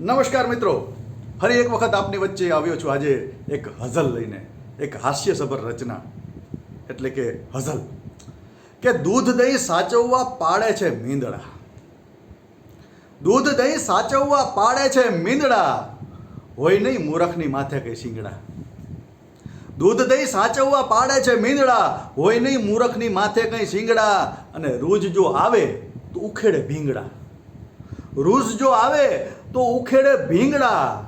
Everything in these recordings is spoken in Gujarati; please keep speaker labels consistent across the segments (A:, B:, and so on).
A: નમસ્કાર મિત્રો. ફરી એક વખત આપની વચ્ચે આવ્યો છું આજે એક હઝલ લઈને, એક હાસ્યસભર રચના. એટલે કે હઝલ. કે દૂધ દહીં સાચવવા પાડે છે મીંદડા. દૂધ દહીં સાચવવા પાડે છે મીંદડા. હોય નહીં મૂરખની માથે કઈ શિંગડા. દૂધ દહીં સાચવવા પાડે છે મીંદડા. હોય નહીં મૂરખની માથે કઈ શિંગડા. અને રોજ જો આવે તો ઉખેડે ભીંગડા. રૂઝ જો આવે તો ઉખેડે ભીંગડા.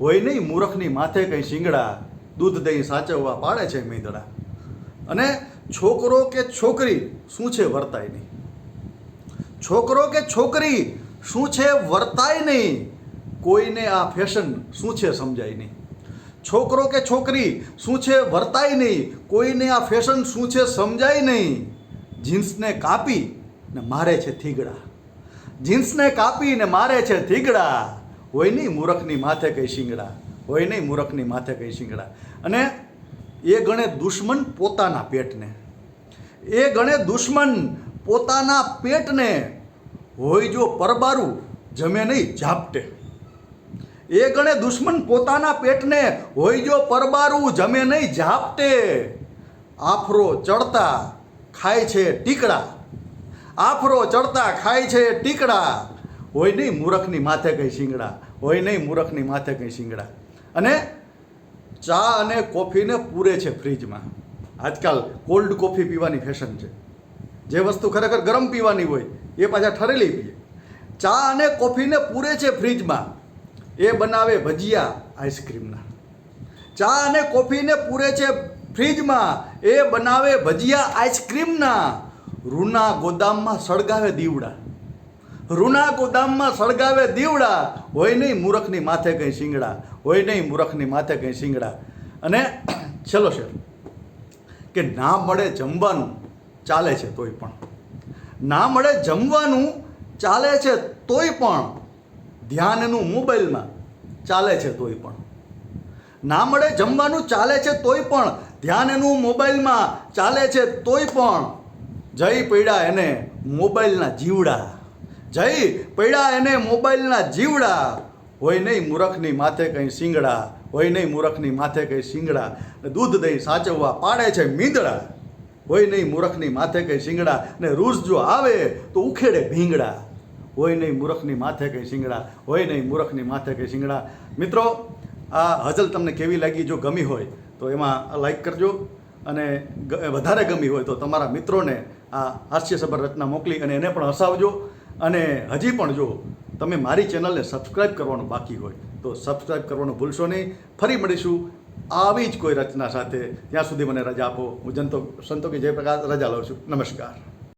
A: હોય નહીં મૂરખની માથે કંઈ શિંગડા. દૂધ દહીં સાચવવા પાડે છે મીંદડા. અને છોકરો કે છોકરી શું છે વર્તાય નહીં? છોકરો કે છોકરી શું છે વર્તાય નહીં? કોઈને આ ફેશન શું છે સમજાય નહીં? છોકરો કે છોકરી શું છે વર્તાય નહીં? કોઈને આ ફેશન શું છે સમજાય નહીં? જીન્સને કાપી ને મારે છે થીગડા. જીન્સને કાપીને મારે છે થીગડા હોય નહીં મૂરખની માથે કઈ શિંગડા? હોય નહીં મૂરખની માથે કઈ શિંગડા? અને એ ગણે દુશ્મન પોતાના પેટને. એ ગણે દુશ્મન પોતાના પેટને. હોય જો પરબારું, જમે નહીં, ઝાપટે. એ ગણે દુશ્મન પોતાના પેટને. હોય જો પરબારું, જમે નહીં, ઝાપટે. આફરો ચડતા, ખાય છે ટીકડા. આફરો ચડતા ખાય છે ટીકડા. હોય નહીં મૂરખની માથે કંઈ શિંગડા, હોય નહીં મૂરખની માથે કંઈ શિંગડા. અને ચા અને કોફીને પૂરે છે ફ્રીજમાં. આજકાલ કોલ્ડ કોફી પીવાની ફેશન છે. જે વસ્તુ ખરેખર ગરમ પીવાની હોય, એ પાછા ઠરેલી પીએ. ચા અને કોફીને પૂરે છે ફ્રીજમાં. એ બનાવે ભજીયા આઈસ્ક્રીમના. ચા અને કોફીને પૂરે છે ફ્રીજમાં. એ બનાવે ભજીયા આઈસ્ક્રીમના. રૂના ગોદામમાં સળગાવે દીવડા. રૂના ગોદામમાં સળગાવે દીવડા. હોય નહીં મૂરખની માથે કંઈ શિંગડા. હોય નહીં મૂરખની માથે કંઈ શિંગડા. અને છેલ્લો શેર કે ના મળે જમવાનું, ચાલે છે તોય પણ. ના મળે જમવાનું, ચાલે છે તોય પણ. ધ્યાનનું મોબાઈલમાં, ચાલે છે તોય પણ. ના મળે જમવાનું, ચાલે છે તોય પણ. ધ્યાનનું મોબાઈલમાં, ચાલે છે તોય પણ. જય પૈડા એને મોબાઈલના જીવડા. જય પૈડા એને મોબાઈલના જીવડા. હોય નહીં મૂરખની માથે કંઈ શિંગડા. હોય નહીં મૂરખની માથે કંઈ શિંગડા. દૂધ દહીં સાચવવા પાડે છે મીંદડા. હોય નહીં મૂરખની માથે કંઈ શિંગડા. ને રૂસ જો આવે તો ઉખેડે ભીંગડા. હોય નહીં મૂરખની માથે કંઈ શિંગડા. હોય નહીં મૂરખની માથે કંઈ શિંગડા. મિત્રો, આ હઝલ તમને કેવી લાગી? જો ગમી હોય તો એમાં લાઈક કરજો. અને વધારે ગમી હોય તો તમારા મિત્રોને આ હાસ્યસભર રચના મોકલી અને એને પણ હસાવજો. અને હજી પણ જો તમે મારી ચેનલને સબસ્ક્રાઈબ કરવાનું બાકી હોય, તો સબસ્ક્રાઈબ કરવાનું ભૂલશો નહીં. ફરી મળીશું આવી જ કોઈ રચના સાથે. ત્યાં સુધી મને રજા આપો. હું જનતો સંતોકી જયપ્રકાશ, રજા લઉં છું. નમસ્કાર.